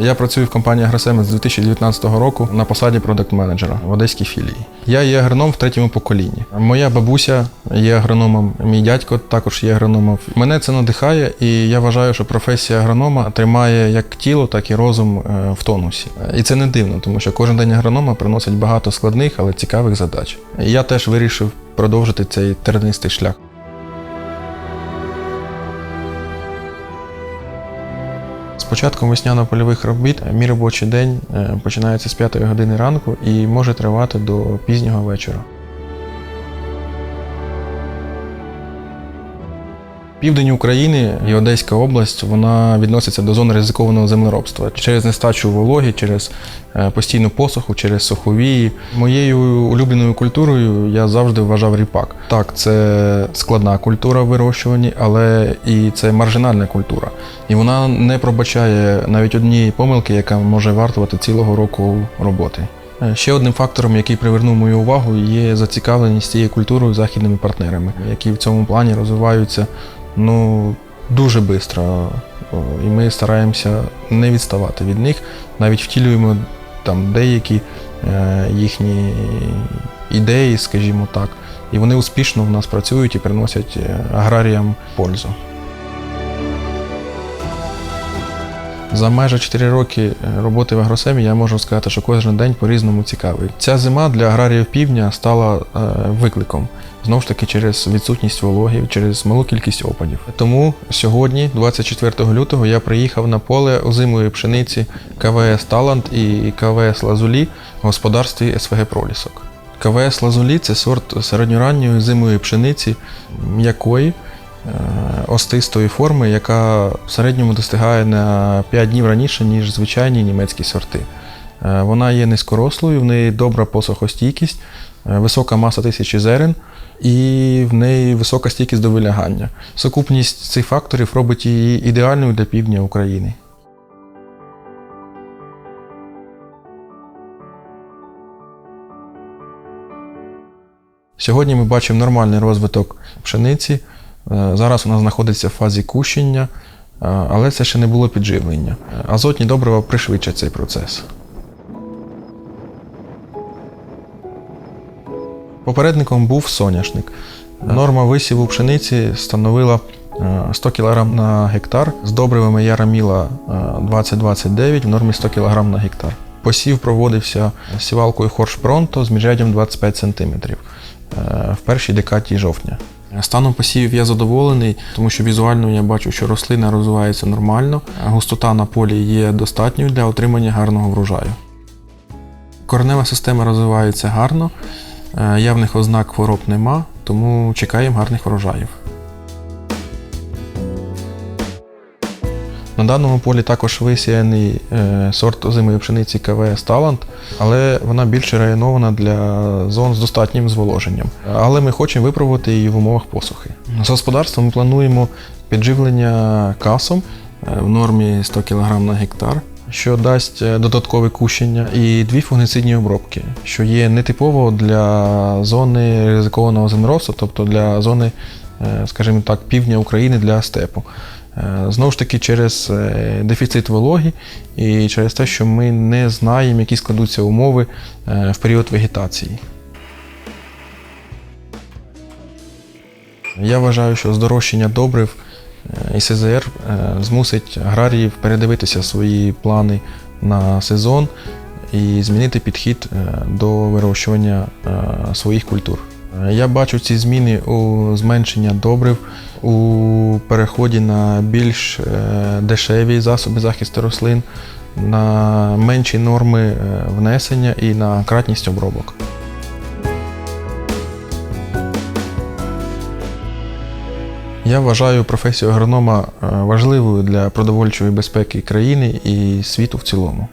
Я працюю в компанії Агросемець з 2019 року на посаді продакт-менеджера в одеській філії. Я є агроном в третьому поколінні. Моя бабуся є агрономом, мій дядько також є агрономом. Мене це надихає, і я вважаю, що професія агронома тримає як тіло, так і розум е, в тонусі. І це не дивно, тому що кожен день агронома приносить багато складних, але цікавих задач. Я теж вирішив продовжити цей тернистий шлях. Початком весняно-польових робіт мій робочий день е, починається з 5 години ранку і може тривати до пізнього вечора. Південь України і Одеська область вона відноситься до зони ризикованого землеробства через нестачу вологи, через е, постійну посуху, через суховії. Моєю улюбленою культурою я завжди вважав ріпак. Так, це складна культура в вирощуванні, але і це маржинальна культура. І вона не пробачає навіть однієї помилки, яка може вартувати цілого року роботи. Е, Ще одним фактором, який привернув мою увагу, є зацікавленість цією культурою західними партнерами, які в цьому плані розвиваються ну, дуже швидко. І ми стараємося не відставати від них, навіть втілюємо там деякі е, їхні ідеї, скажімо так, і вони успішно в нас працюють і приносять е, аграріям пользу. За майже 4 роки е, роботи в Агросемі я можу сказати, що кожен день по-різному цікавий. Ця зима для аграріїв півдня стала е, викликом. Знову ж таки, через відсутність вологи, через малу кількість опадів. Тому сьогодні, 24 лютого, я приїхав на поле озимої пшениці КВС Талант і КВС Лазулі в господарстві СВГ Пролісок. КВС Лазулі це сорт середньоранньої зимої пшениці м'якої, е, остистої форми, яка в середньому достигає на 5 днів раніше, ніж звичайні німецькі сорти. Е, Вона є низькорослою, в неї добра посухостійкість, е, висока маса тисячі зерен і в неї висока стійкість до вилягання. Сукупність цих факторів робить її ідеальною для півдня України. Сьогодні ми бачимо нормальний розвиток пшениці. Е, Зараз вона знаходиться в фазі кущення, е, але це ще не було підживлення. Е, Азотні добрива пришвидшать цей процес. Попередником був соняшник. Норма висіву пшениці становила е, 100 кг на гектар з добривами Яраміла е, 2029 в нормі 100 кг на гектар. Посів проводився сівалкою Хорш Пронто з міжряддям 25 см в першій декаді жовтня. Станом посівів я задоволений, тому що візуально я бачу, що рослина розвивається нормально, густота на полі є достатньою для отримання гарного врожаю. Коренева система розвивається гарно, е, явних ознак хвороб нема, тому чекаємо гарних врожаїв. На даному полі також висіяний е, сорт озимої пшениці КВС Талант, але вона більше районована для зон з достатнім зволоженням. Але ми хочемо випробувати її в умовах посухи. З господарством ми плануємо підживлення касом е, в нормі 100 кг на гектар, що дасть е, додаткове кущення, і дві фунгіцидні обробки, що є нетипово для зони ризикованого землеробства, тобто для зони, скажімо так, півдня України для степу. Е, Знову ж таки, через е, дефіцит вологи і через те, що ми не знаємо, які складуться умови е, в період вегетації. Я вважаю, що здорожчання добрив і СЗР змусить аграріїв передивитися свої плани на сезон і змінити підхід до вирощування своїх культур. Я бачу ці зміни у зменшення добрив, у переході на більш е, дешеві засоби захисту рослин, на менші норми е, внесення і на кратність обробок. Я вважаю професію агронома е, важливою для продовольчої безпеки країни і світу в цілому.